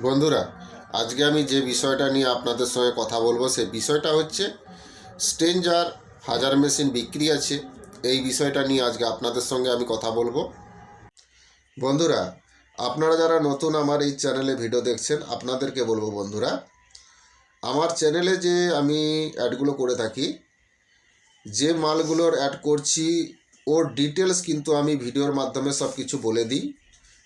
বন্ধুরা, আজকে আমি যে বিষয়টা নিয়ে আপনাদের সঙ্গে কথা বলব সে বিষয়টা হচ্ছে স্টেঞ্জার হাজার মেশিন বিক্রি আছে। এই বিষয়টা নিয়ে আজকে আপনাদের সঙ্গে আমি কথা বলব। বন্ধুরা, আপনারা যারা নতুন আমার এই চ্যানেলে ভিডিও দেখছেন, আপনাদেরকে বলব বন্ধুরা, আমার চ্যানেলে যে আমি অ্যাডগুলো করে থাকি, যে মালগুলোর অ্যাড করছি, ওর ডিটেলস কিন্তু আমি ভিডিওর মাধ্যমে সব কিছু বলে দিই।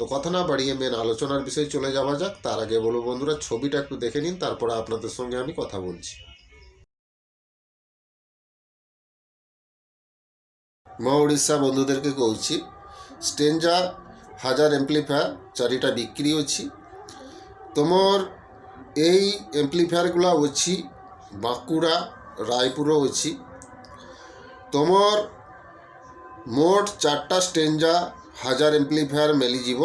তো কথা না বাড়িয়ে মেন আলোচনার বিষয়ে চলে যাওয়া যাক। তার আগে বলব বন্ধুরা, ছবিটা একটু দেখে নিন, তারপরে আপনাদের সঙ্গে আমি কথা বলছি। মা উড়িষ্যা বন্ধুদেরকে কৌছি স্টেঞ্জা, হাজার এমপ্লিফায়ার চারিটা বিক্রি হচ্ছি। তোমার এই এমপ্লিফায়ারগুলা হচ্ছি বাঁকুড়া, রায়পুরও হচ্ছি। তোমার মোট চারটা স্টেঞ্জা হাজার এমপ্লিফায়ার মিলিযিব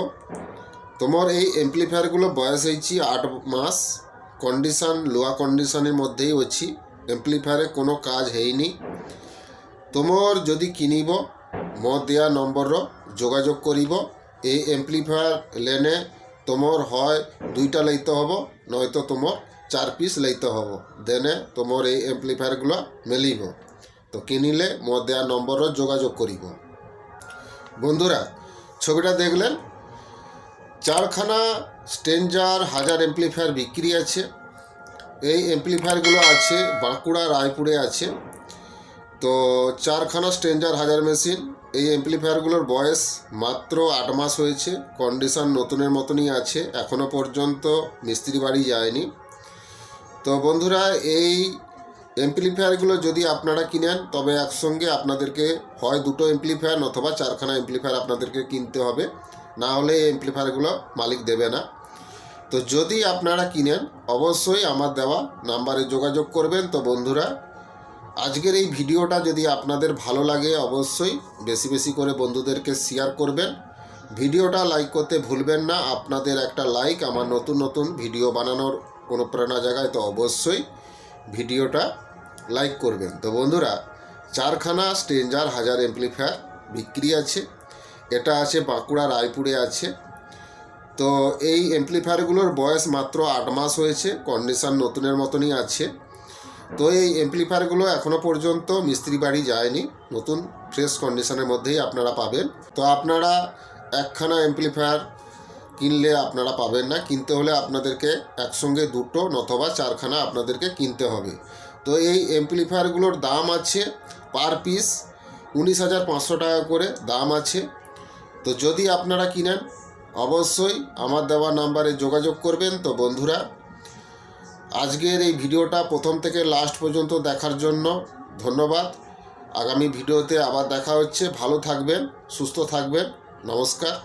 তোমার এই এমপ্লিফায়ারগুলো বয়স হয়েছি আট মাস। কন্ডিশন লোয়া কন্ডিশনের মধ্যেই অছি এমপ্লিফায়ারে কোনো কাজ হয়নি। তোমার যদি কিনিব মো দেয়া নম্বর যোগাযোগ করিব। এই এমপ্লিফায়ার লেনে তোমার হয় দুইটা লইতে হব, নয়তো তোমার চার পিস লইতে হব। দেনে তোমার এই এমপ্লিফায়ারগুলো মেলিব। তো কিনিলে মো দেয়া নম্বর যোগাযোগ করিব। বন্ধুরা ছবিটা দেখলেন। চারখানা স্টেঞ্জার, হাজার এমপ্লিফায়ার বিক্রি আছে। এই এমপ্লিফায়ারগুলো আছে, বাঁকুড়া, রায়পুরে আছে। তো চারখানা স্ট্রেঞ্জার হাজার মেশিন এই এমপ্লিফায়ারগুলোর বয়স মাত্র আট মাস হয়েছে। কন্ডিশন নতুনের মতনই আছে। এখনও পর্যন্ত মিস্ত্রি বাড়ি যায়নি। তো বন্ধুরা, এই এমপ্লিফায়ারগুলো যদি আপনারা কিনেন, তবে একসঙ্গে আপনাদেরকে হয় দুটো এমপ্লিফায়ার অথবা চারখানা এমপ্লিফায়ার আপনাদেরকে কিনতে হবে। না হলে এই এমপ্লিফায়ারগুলো মালিক দেবে না। তো যদি আপনারা কিনেন, অবশ্যই আমার দেওয়া নাম্বারে যোগাযোগ করবেন। তো বন্ধুরা, আজকের এই ভিডিওটা যদি আপনাদের ভালো লাগে, অবশ্যই বেশি বেশি করে বন্ধুদেরকে শেয়ার করবেন। ভিডিওটা লাইক করতে ভুলবেন না। আপনাদের একটা লাইক আমার নতুন নতুন ভিডিও বানানোর অনুপ্রেরণা জায়গায় তো অবশ্যই ভিডিওটা লাইক করবেন। তো বন্ধুরা, চারখানা স্ট্রেঞ্জার হাজার এমপ্লিফায়ার বিক্রি আছে। এটা আছে বাঁকুড়া, রায়পুরে আছে। তো এই এমপ্লিফায়ারগুলোর বয়স মাত্র আট মাস হয়েছে, কন্ডিশন নতুনের মতনই আছে। তো এই এমপ্লিফায়ারগুলো এখনও পর্যন্ত মিস্ত্রি বাড়ি যায়নি, নতুন ফ্রেশ কন্ডিশনের মধ্যেই আপনারা পাবেন। তো আপনারা একখানা এমপ্লিফায়ার কিনলে আপনারা পাবেন না, কিনতে হলে আপনাদেরকে একসঙ্গে দুটো নতবা চারখানা আপনাদেরকে কিনতে হবে। তো এই এমপ্লিফায়ারগুলোর দাম আছে পার পিস উনিশ হাজার পাঁচশো টাকা করে দাম আছে। তো যদি আপনারা কিনেন, অবশ্যই আমার দেওয়া নাম্বারে যোগাযোগ করবেন। তো বন্ধুরা, আজকের এই ভিডিওটা প্রথম থেকে লাস্ট পর্যন্ত দেখার জন্য ধন্যবাদ। আগামী ভিডিওতে আবার দেখা হচ্ছে। ভালো থাকবেন, সুস্থ থাকবেন। নমস্কার।